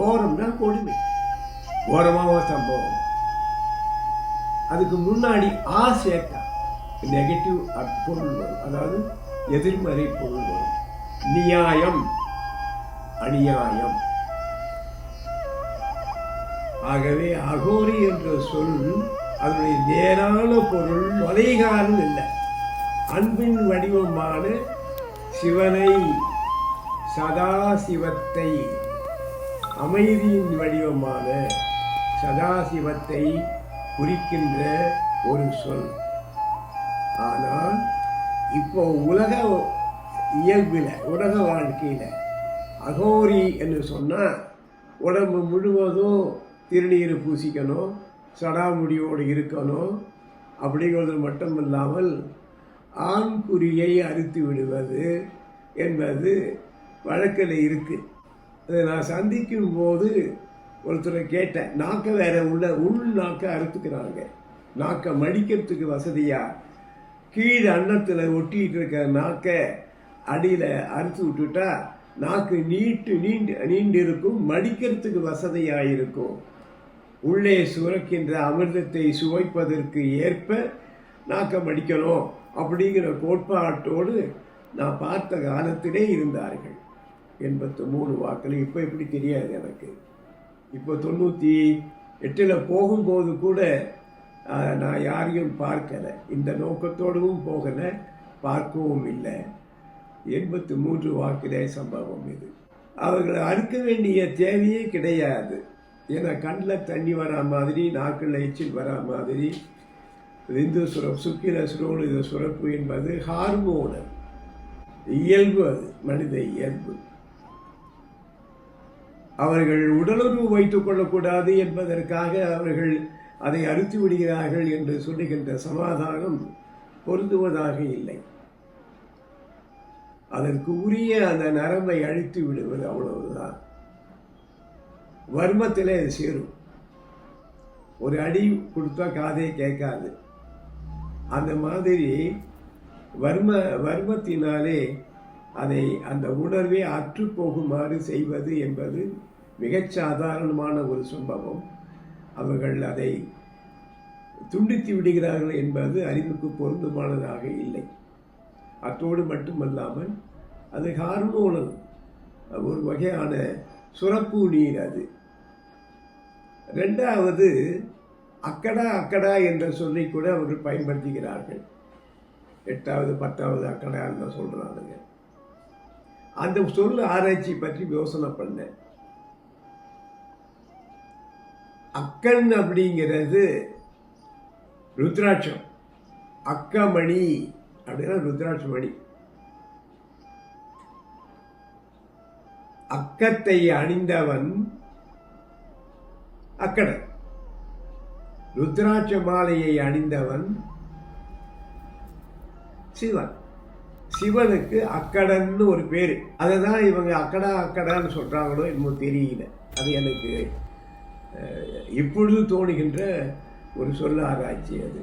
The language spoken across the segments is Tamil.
கோரம்னா கொடுமை. கோரமாக சம்பவம் அதுக்கு முன்னாடி ஆ சேர்த்தா நெகட்டிவ் பொருள் வரும். அதாவது எதிர்மறை பொருள் வரும். நியாயம் அநியாயம். ஆகவே அகோரி என்ற சொல் அதனுடைய நேரான பொருள் கொலைகாரம் இல்லை. அன்பின் வடிவமான சிவனை சதாசிவத்தை அமைதியின் வடிவமான சதாசிவத்தை குறிக்கின்ற ஒரு சொல். ஆனால் இப்போ உலக இயல்பில் உலக வாழ்க்கையில் அகோரி என்று சொன்னால் உடம்பு முழுவதும் திருநீர் பூசிக்கணும் சடாமுடியோடு இருக்கணும் அப்படிங்கிறது மட்டும் இல்லாமல் ஆண்குறியை அறுத்து விடுவது என்பது வழக்கில் இருக்குது அதை நான் சந்திக்கும் போது ஒருத்தரை கேட்டேன். நாக்கை வேற உள்ள உள் நாக்கை அறுத்துக்கிறாங்க. நாக்கை மடிக்கிறதுக்கு வசதியாக கீழ் அன்னத்தில் ஒட்டிகிட்டு இருக்க நாக்கை அடியில் அறுத்து விட்டுட்டா நாக்கு நீட்டு நீண்டு நீண்டு இருக்கும் மடிக்கிறதுக்கு வசதியாக இருக்கும். உள்ளே சுரக்கின்ற அமிர்தத்தை சுவைப்பதற்கு ஏற்ப நாக்கை மடிக்கணும் அப்படிங்கிற கோட்பாட்டோடு நான் பார்த்த காலத்திலே இருந்தார்கள். எண்பத்து மூணு வாக்கில் இப்போ எப்படி தெரியாது எனக்கு. இப்போ தொண்ணூற்றி எட்டில் போகும்போது கூட நான் யாரையும் பார்க்கலை. இந்த நோக்கத்தோடவும் போகலை பார்க்கவும் இல்லை. எண்பத்து மூன்று வாக்கிலே சம்பவம் இது. அவர்களை அறுக்க வேண்டிய தேவையே கிடையாது. ஏன்னா கண்ணில் தண்ணி வரா மாதிரி நாக்கில் எச்சில் வரா மாதிரி. விந்து சுரப்பு சுக்கிர சுரோனித சுரப்பு என்பது ஹார்மோனல் இயல்பு அது மனித இயல்பு. அவர்கள் உடலுறவு வைத்துக் கொள்ளக்கூடாது என்பதற்காக அவர்கள் அதை அறுத்து விடுகிறார்கள் என்று சொல்லுகின்ற சமாதானம் பொருந்துவதாக இல்லை. அதற்கு உரிய அந்த நரம்பை அழித்து விடுவது அவ்வளவுதான். வர்மத்திலே சேரும். ஒரு அடி கொடுத்தா காதே கேட்காது. அந்த மாதிரி வர்ம வர்மத்தினாலே அதை அந்த உணர்வே அற்று போகுமாறு செய்வது என்பது மிகச் சாதாரணமான ஒரு சம்பவம். அவர்கள் அதை துண்டித்து விடுகிறார்கள் என்பது அறிவுக்கு பொருந்துமானதாக இல்லை. அத்தோடு மட்டுமல்லாமல் அது ஹார்மோனல் ஒரு வகையான சுரப்பு நீர் அது. ரெண்டாவது அக்கடா அக்கடா என்ற சொல்லை கூட அவர்கள் பயன்படுத்துகிறார்கள். எட்டாவது பத்தாவது அக்கடான்னு தான் சொல்கிறானுங்க அந்த சொல் ஆராய்ச்சி பற்றி யோசனை பண்ணேன். அக்கன் அப்படிங்கிறது ருத்ராட்சம். அக்கமணி அப்படின்னா ருத்ராட்சமணி. அக்கத்தை அணிந்தவன் அக்கடன் ருத்ராட்ச மாலையை அணிந்தவன் சிவன். சிவனுக்கு அக்கடன்னு ஒரு பேர். அதை தான் இவங்க அக்கடா அக்கடான்னு சொல்கிறாங்களோ என்னமோ தெரியல. அது எனக்கு இப்பொழுது தோணுகின்ற ஒரு சொல்ல ஆராய்ச்சி அது.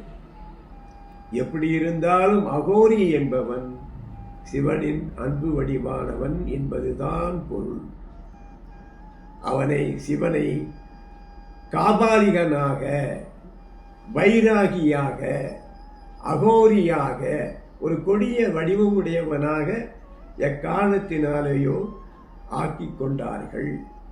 எப்படி இருந்தாலும் அகோரி என்பவன் சிவனின் அன்பு வடிவானவன் என்பதுதான் பொருள். அவனை சிவனை காபாலிகனாக வைராகியாக அகோரியாக ஒரு கொடிய வடிவமுடையவனாக எக்காலத்தினாலேயோ ஆக்கிக் கொண்டார்கள்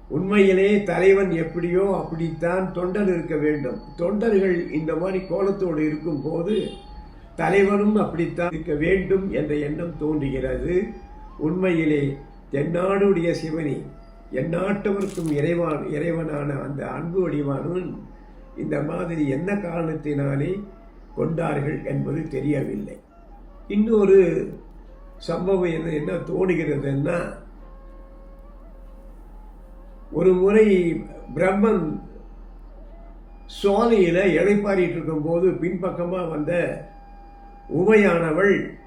உண்மையிலே தலைவன் எப்படியோ அப்படித்தான் தொண்டர் இருக்க வேண்டும். தொண்டர்கள் இந்த மாதிரி கோலத்தோடு இருக்கும்போது தலைவனும் அப்படித்தான் இருக்க வேண்டும் என்ற எண்ணம் தோன்றுகிறது. உண்மையிலே தென்னாடுடைய சிவனி எந்நாட்டவர்க்கும் இறைவான் இறைவனான அந்த அன்பு வடிவானவன் இந்த மாதிரி என்ன காரணத்தினாலே கொண்டார்கள் என்பது தெரியவில்லை. இன்னொரு சம்பவம் என்ன என்ன தோணுகிறதுன்னா ஒரு முறை பிரம்மன் சோலையில் இழைப்பாரிட்டு இருக்கும்போது பின்பக்கமாக வந்த உமையானவள்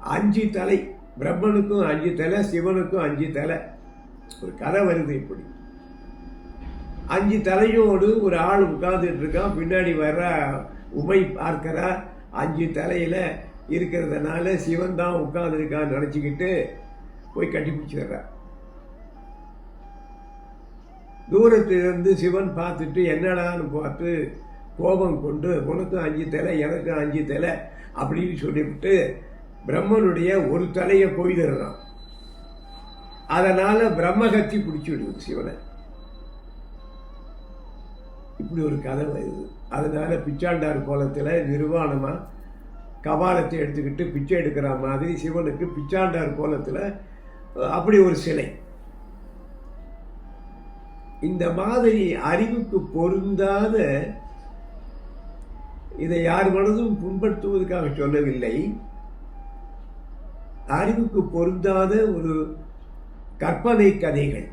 அஞ்சு தலை பிரம்மனுக்கும் அஞ்சு தலை சிவனுக்கும் அஞ்சு தலை. ஒரு கதை வருது இப்படி. அஞ்சு தலையோடு ஒரு ஆள் உட்கார்ந்துட்டு இருக்கான். பின்னாடி வர்ற உமை பார்க்கிறா அஞ்சு தலையில் இருக்கிறதுனால சிவன் தான் உட்கார்ந்துருக்கான்னு நினச்சிக்கிட்டு போய் கட்டிப்பிடிச்சிடுறார் தூரத்திலிருந்து சிவன் பார்த்துட்டு என்னடான்னு பார்த்து கோபம் கொண்டு உனக்கும் அஞ்சு தலை எனக்கும் அஞ்சு தலை அப்படின்னு சொல்லிவிட்டு பிரம்மனுடைய ஒரு தலையை கொய்திடுறான் அதனால் பிரம்மகத்தி பிடிச்சி விடுது சிவனை. இப்படி ஒரு கதை வருது பிச்சாண்டார் கோலத்தில் நிர்வாணமாக கபாலத்தை எடுத்துக்கிட்டு பிச்சை எடுக்கிற மாதிரி சிவனுக்கு பிச்சாண்டார் கோலத்தில் அப்படி ஒரு சிலை. இந்த மாதிரி அறிவுக்கு பொருந்தாத இதை யார் மனதும் புண்படுத்துவதற்காக சொல்லவில்லை. அறிவுக்கு பொருந்தாத ஒரு கற்பனை கதைகள்.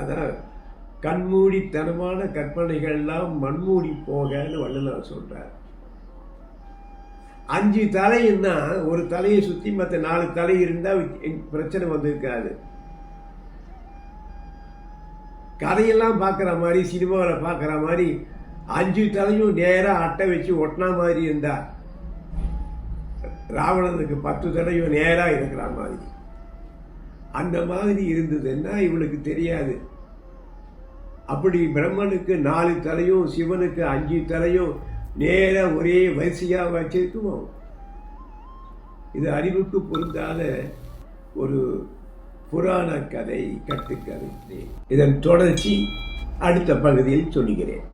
அதான் கண்மூடித்தனமான கற்பனைகள்லாம் மண்மூடி போகன்னு வள்ளுவர் சொல்கிறார் அஞ்சு தலைன்னா ஒரு தலையை சுற்றி மற்ற நாலு தலை இருந்தால் பிரச்சனை வந்திருக்காது. கதையெல்லாம் பார்க்குற மாதிரி சினிமாவில் பார்க்குற மாதிரி அஞ்சு தலையும் நேராக அட்டை வச்சு ஒட்டினா மாதிரி இருந்தா ராவணனுக்கு பத்து தலையும் நேராக இருக்கிற மாதிரி. அந்த மாதிரி இருந்ததுன்னா இவளுக்கு தெரியாது. அப்படி பிரம்மனுக்கு நாலு தலையும் சிவனுக்கு அஞ்சு தலையும் நேர ஒரே வரிசையாக வச்சிருக்குமோ? இது அறிவுக்கு பொருந்தாத ஒரு புராண கதை கட்டுக்கதை இதன் தொடர்ச்சி அடுத்த பகுதியில் சொல்லுகிறேன்